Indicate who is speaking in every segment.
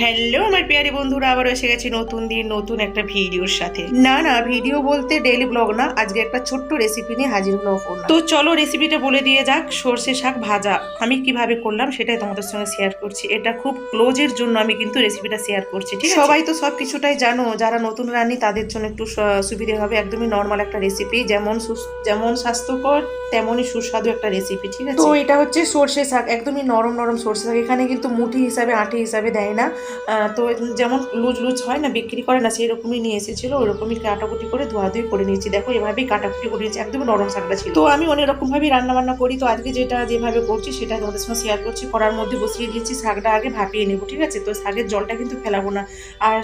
Speaker 1: Hello আমার পেয়ারি বন্ধুরা আবার এসে গেছি নতুন দিন নতুন একটা ভিডিওর সাথে। না না ভিডিও বলতে ডেইলি ব্লগ না আজকে একটা ছোট্ট রেসিপি নিয়ে হাজির করলাম তো চলো রেসিপিটা বলে দিয়ে যাক সর্ষে শাক ভাজা আমি কীভাবে করলাম সেটাই তোমাদের সঙ্গে শেয়ার করছি। এটা খুব ক্লোজের জন্য আমি কিন্তু রেসিপিটা শেয়ার করছি ঠিক সবাই তো সব কিছুটাই জানো যারা নতুন রান্নি তাদের জন্য একটু সুবিধে হবে একদমই নর্মাল একটা রেসিপি যেমন যেমন স্বাস্থ্যকর তেমনই সুস্বাদু একটা রেসিপি ঠিক আছে? তো এটা হচ্ছে সর্ষে শাক একদমই নরম নরম সর্ষে শাক এখানে কিন্তু মুঠি হিসাবে আঁটি হিসাবে দেয় না। তো যেমন লুজ লুজ হয় না, বিক্রি করে না সেই রকমই নিয়ে এসেছিল, ওরকমই কাটাকুটি করে ধোয়াধুয়ি করে নিয়েছি। দেখো, এভাবেই কাটাকুটি করে নিয়েছি, একদমই নরম শাকটা ছিল। তো আমি অনেক রকমভাবেই রান্নাবান্না করি, তো আজকে যেটা যেভাবে করছি, সেটা তোমাদের সঙ্গে শেয়ার করছি, করার মধ্যে বসিয়ে দিয়েছি, শাকটা আগে ভাপিয়ে নেব, ঠিক আছে? তো শাকের জলটা কিন্তু ফেলাবো না। আর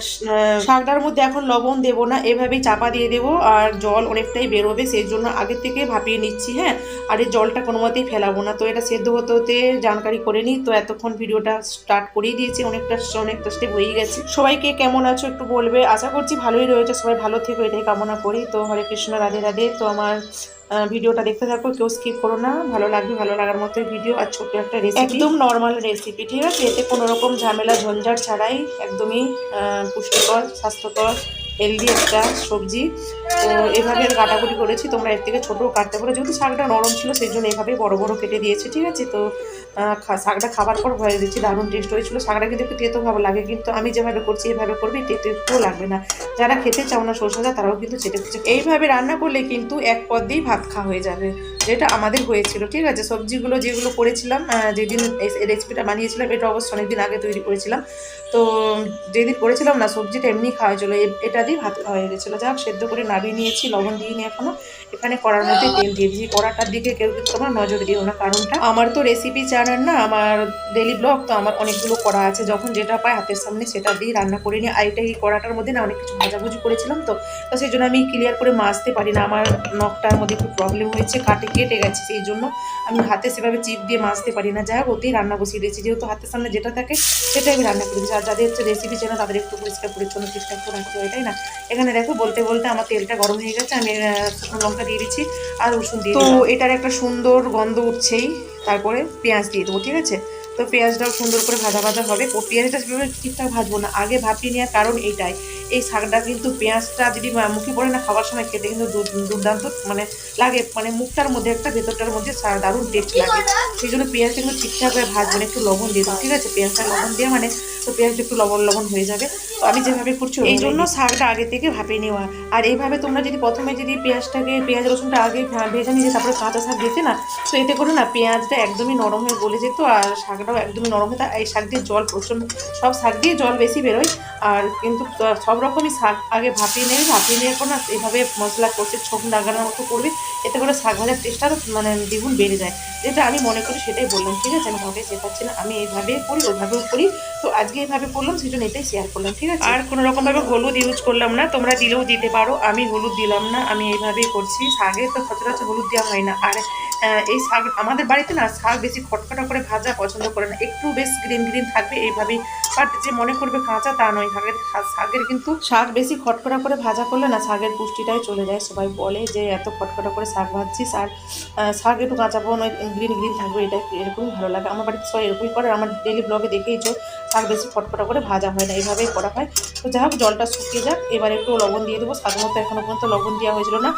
Speaker 1: শাকটার মধ্যে এখন লবণ দেবো না, এভাবেই চাপা দিয়ে দেবো, আর জল অনেকটাই বেরোবে, সেই জন্য আগের থেকে ভাপিয়ে নিচ্ছি হ্যাঁ? আর এই জলটা কোনো মতেই ফেলাবো না। তো এটা সেদ্ধ হতে হতে জানকারি করে নিই, তো এতক্ষণ ভিডিওটা স্টার্ট করেই দিয়েছি, অনেকটা অনেকটা স্টেপ হয়ে গেছে। সবাইকে কেমন আছো একটু বলবে। আশা করছি ভালোই রয়েছে। সবাই ভালো থেকো, এটাই কামনা করি। তো হরে কৃষ্ণ, রাধে রাধে। তো আমার ভিডিওটা দেখতে থাকো, কেউ স্কিপ করো না। ভালো লাগবে, ভালো লাগার মতো ভিডিও আর ছোট্ট একটা রেসিপি একদম নর্মাল রেসিপি ঠিক আছে? এতে কোনো রকম ঝামেলা, ঝঞ্ঝাট ছাড়াই একদমই পুষ্টিকর, স্বাস্থ্যকর হেলদি একটা সবজি। তো এভাবে কাটাকুটি করেছি। তোমরা এর থেকে ছোটো কাটতে পারো। যেহেতু শাকটা নরম ছিল, সেই জন্য এভাবে বড় বড় কেটে দিয়েছে, ঠিক আছে? তো শাকটা খাবার পর ভয়ে দিচ্ছি, দারুণ টেস্ট হয়েছিল। শাকটা কিন্তু একটু ভালো লাগে, কিন্তু আমি যেভাবে করছি, এভাবে করবে, তেতো একটুও লাগবে না। যারা খেতে চাও না সরষে তারাও কিন্তু চেটে এইভাবে রান্না করলে কিন্তু এক পদ দিয়েই ভাত খাওয়া হয়ে যাবে। যেটা আমাদের হয়েছিল, ঠিক আছে? সবজিগুলো যেগুলো করেছিলাম যেদিন রেসিপিটা বানিয়েছিলাম, এটা অবশ্য অনেকদিন আগে তৈরি করেছিলাম। তো যেদিন করেছিলাম না, সবজিটা এমনি খাওয়া হয়েছিল। এটা দিয়ে ভাত হয়ে গেছিল। যাক, সেদ্ধ করে নাবিয়ে নিয়েছি, লবণ দিয়ে নিয়ে এখনও। এখানে কড়ার মধ্যে তেল দিয়ে দিয়েছি। কড়াটার দিকে কেউ কিন্তু তোমার নজর দিও না, কারণটা আমার তো রেসিপি চ্যানেল না, আমার ডেলি ব্লগ তো আমার অনেকগুলো কড়া আছে। যখন যেটা পাই হাতের সামনে সেটা দিয়ে রান্না করে নিই আর এটা এই কড়াটার মধ্যে না অনেক কিছু ভাজাভুজি করেছিলাম তো। তো সেই জন্য আমি ক্লিয়ার করে মাজতে পারি না। আমার নখটার মধ্যে একটু প্রবলেম হয়েছে, কাটে কেটে গেছে সেই জন্য আমি হাতে সেভাবে চিপ দিয়ে মাজতে পারি না। যাই হোক ওতেই রান্না বসিয়ে দিয়েছি। যেহেতু হাতের সামনে যেটা থাকে সেটাই আমি রান্না করে দিচ্ছি আর যাদের হচ্ছে রেসিপি চেনা তাদের একটু পরিষ্কার পরিচ্ছন্ন চেষ্টা করে রাখতে হয় তাই না? এখানে দেখো বলতে বলতে আমার তেলটা গরম হয়ে গেছে। আমি শুকনো লঙ্কা দিয়ে দিচ্ছি আর রসুন দিয়ে তো এটার একটা সুন্দর গন্ধ উঠছেই। তারপরে পেঁয়াজ দিয়ে দেবো ঠিক আছে? তো পেঁয়াজটাও সুন্দর করে ভাজা ভাজা হবে। পেঁয়াজটা সেভাবে ঠিকঠাক ভাজবো না। আগে ভাপিয়ে নেওয়ার কারণ এইটাই। এই শাকটা কিন্তু পেঁয়াজটা যদি মুখে পড়ে না খাবার সময় খেতে কিন্তু দুর্দান্ত মানে লাগে মানে মুখটার মধ্যে একটা ভেতরটার মধ্যে দারুণ টেস্ট লাগে। সেই জন্য পেঁয়াজটা কিন্তু ঠিকঠাক ভাবে ভাজবো না একটু লবণ দিয়ে দেবো ঠিক আছে? পেঁয়াজটা লবণ দিয়ে মানে তো পেঁয়াজটা একটু লবণ লবণ হয়ে যাবে। তো আমি যেভাবে করছি এই জন্য শাকটা আগে থেকে ভাপিয়ে নেওয়া। আর এইভাবে তোমরা যদি প্রথমে যদি পেঁয়াজটাকে পেঁয়াজ রসুনটা আগে ভেজে নিয়ে তারপরে কাঁচা শাক দিতে না তো এতে করে না পেঁয়াজটা একদমই নরম হয়ে গলে যেত আর শাকটাও একদমই নরম হয়ে এই শাক দিয়ে জল প্রচণ্ড সব শাক দিয়ে জল বেশি বেরোয় আর কিন্তু সব রকমই শাক আগে ভাপিয়ে নেবে ভাপিয়ে নেওয়ার পর না এইভাবে মশলা কষে ছোপ লাগানোর মতো করবে এতে করে শাক ভাজার টেস্টটা আরও মানে দ্বিগুণ বেড়ে যায়। যেটা আমি মনে করি সেটাই বললাম ঠিক আছে? আমি কাউকে শেখাচ্ছি না আমি এইভাবে করি ওইভাবেও করি। তো আজকে এইভাবে করলাম সেই জন্য এটাই শেয়ার করলাম ঠিক আছে? আর কোনো রকমভাবে হলুদ ইউজ করলাম না তোমরা দিলেও দিতে পারো আমি হলুদ দিলাম না আমি এইভাবেই করছি। শাকে তো সচরাচর হলুদ দেওয়া হয় না। আর এই শাক আমাদের বাড়িতে না শাক বেশি খটখটা করে ভাজা পছন্দ করে না একটু বেশ গ্রিন গ্রিন থাকবে এইভাবেই। বাট যে মনে করবে কাঁচা তা নয় শাকের শাকের কিন্তু শাক বেশি খটখটা করে ভাজা করলে না শাকের পুষ্টিটাই চলে যায় সবাই বলে যে এত খটখটা করে শাক ভাজছিস আর শাক একটু কাঁচা নয় গ্রিন গ্রিন থাকবে, এটা এরকমই ভালো লাগে। আমার বাড়িতে সবাই এরকমই করে আমার ডেলি ব্লগে দেখেইছো শাক বেশি ফটফটা করে ভাজা হয় না এইভাবেই করা হয়। তো যাই হোক, জলটা শুকিয়ে যাক, এবার একটু লবণ দিয়ে দেবো। স্বাদ মতো এখনও পর্যন্ত লবণ দেওয়া হয়েছিল না।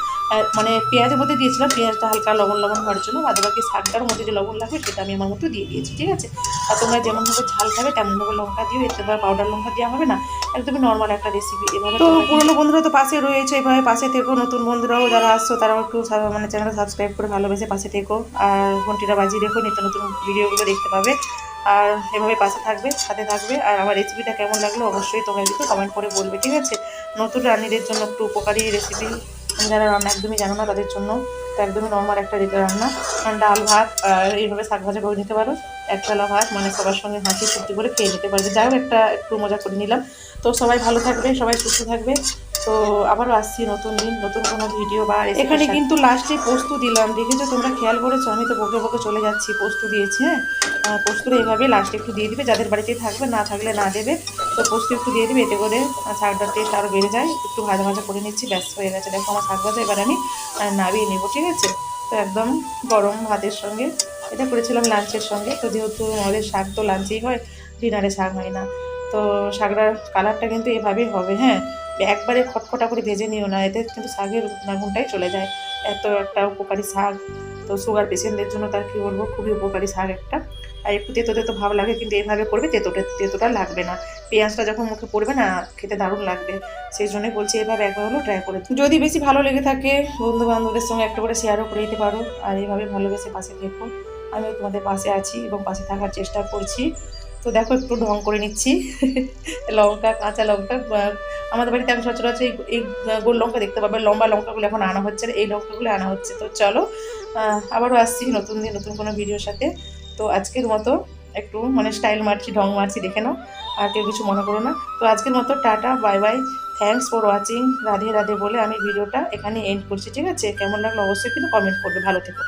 Speaker 1: মানে পেঁয়াজের মধ্যে দিয়েছিলাম, পেঁয়াজটা হালকা লবণ লবণ হওয়ার জন্য বাদ বাকি শাকটার মধ্যে যে লবণ লাগবে, সেটা আমি আমার মতো দিয়ে দিয়েছি, ঠিক আছে? আর তোমরা যেমনভাবে ঝাল খাবে, তেমনভাবে লঙ্কা দিও, এতে পাউডার লঙ্কা দেওয়া হবে না। একদমই নর্মাল একটা রেসিপি এভাবে তো পুরনো বন্ধুরা তো পাশে রয়েছে এভাবে পাশে থেকো। নতুন বন্ধুরাও যারা আসছো তারাও একটু মানে চ্যানেলটা সাবস্ক্রাইব করে ভালোবেসে পাশে থেকো। আর ঘন্টিটা বাজিয়ে রেখো নিত্য নতুন ভিডিওগুলো দেখতে পাবে। আর এভাবে পাশে থাকবে সাথে থাকবে। আর আমার রেসিপিটা কেমন লাগল অবশ্যই তোমরা কিন্তু কমেন্ট করে বলবে ঠিক আছে? নতুন রান্নিদের জন্য একটু উপকারী রেসিপি যারা রান্না একদমই জানো না তাদের জন্য তো একদমই নর্মাল একটা রেতে রান্না। কারণ ডাল ভাত এইভাবে শাক ভাজা করে নিতে পারো। এক থালা ভাত মানে সবার সঙ্গে হাসি ফুর্তি করে খেয়ে নিতে পারবে। যাই হোক একটা একটু মজা করে নিলাম। তো সবাই ভালো থাকবে সবাই সুস্থ থাকবে। তো আবারও আসছি নতুন দিন নতুন কোনো ভিডিও বা এখানে কিন্তু লাস্টে পোস্ত দিলাম। দেখেছ তোমরা? খেয়াল করেছ? আমি তো বকে বকে চলে যাচ্ছি পোস্ত দিয়েছি হ্যাঁ? পোস্তটা এইভাবে লাস্টে একটু দিয়ে দিবে, যাদের বাড়িতে থাকবে, না থাকলে না দেবে, তো পোস্ত একটু দিয়ে দিবে, এতে করে শাকটার টেস্ট আরও বেড়ে যায়। একটু ভাজা ভাজা করে নিচ্ছি, ব্যাস, হয়ে গেছে। দেখো আমার শাক ভাজা, এবার আমি নামিয়ে নেব, ঠিক আছে? তো একদম গরম ভাতের সঙ্গে, এটা করেছিলাম লাঞ্চের সঙ্গে, তো যেহেতু আমাদের শাক তো লাঞ্চেই হয়, ডিনারে শাক হয় না। তো শাকটার কালারটা কিন্তু এভাবেই হবে হ্যাঁ? একবারে খটখটা করে ভেজে নিও না, এতে কিন্তু শাকের গুণটাই চলে যায়। এত একটা উপকারী শাক। তো সুগার পেশেন্টদের জন্য তার কী বলব, খুবই উপকারী শাক একটা। আর একটু তেতো তেতো ভাব লাগে, কিন্তু এইভাবে করবে তেতোটা তেঁতোটা লাগবে না। পেঁয়াজটা যখন মুখে পড়বে না, খেতে দারুণ লাগবে। সেই জন্যই বলছি এভাবে একবার হলো ট্রাই করে। যদি বেশি ভালো লেগে থাকে বন্ধু বান্ধবদের সঙ্গে একটা করে শেয়ারও করে দিতে পারো। আর এইভাবে ভালোবেসে পাশে থেকো। আমি তোমাদের পাশে আছি এবং পাশে থাকার চেষ্টা করছি। তো দেখো, একটু ঢং করে নিচ্ছি। লঙ্কা, কাঁচা লঙ্কা আমাদের বাড়িতে আমি সচরাচর এই গোল লঙ্কা দেখতে পাবে লম্বা লঙ্কাগুলো এখন আনা হচ্ছে না, এই লঙ্কাগুলো আনা হচ্ছে। তো চলো আবারও আসছি নতুন দিন, নতুন কোনো ভিডিওর সাথে। তো আজকের মতো একটু মানে স্টাইল মারছি, ঢং মারছি, দেখে নাও, আর কেউ কিছু মনে করো না। তো আজকের মতো tata bye bye thanks for watching Radhe Radhe বলে আমি ভিডিওটা এখানে এন্ড করছি, ঠিক আছে? কেমন লাগল অবশ্যই কিন্তু কমেন্ট করবে, ভালো থেকো।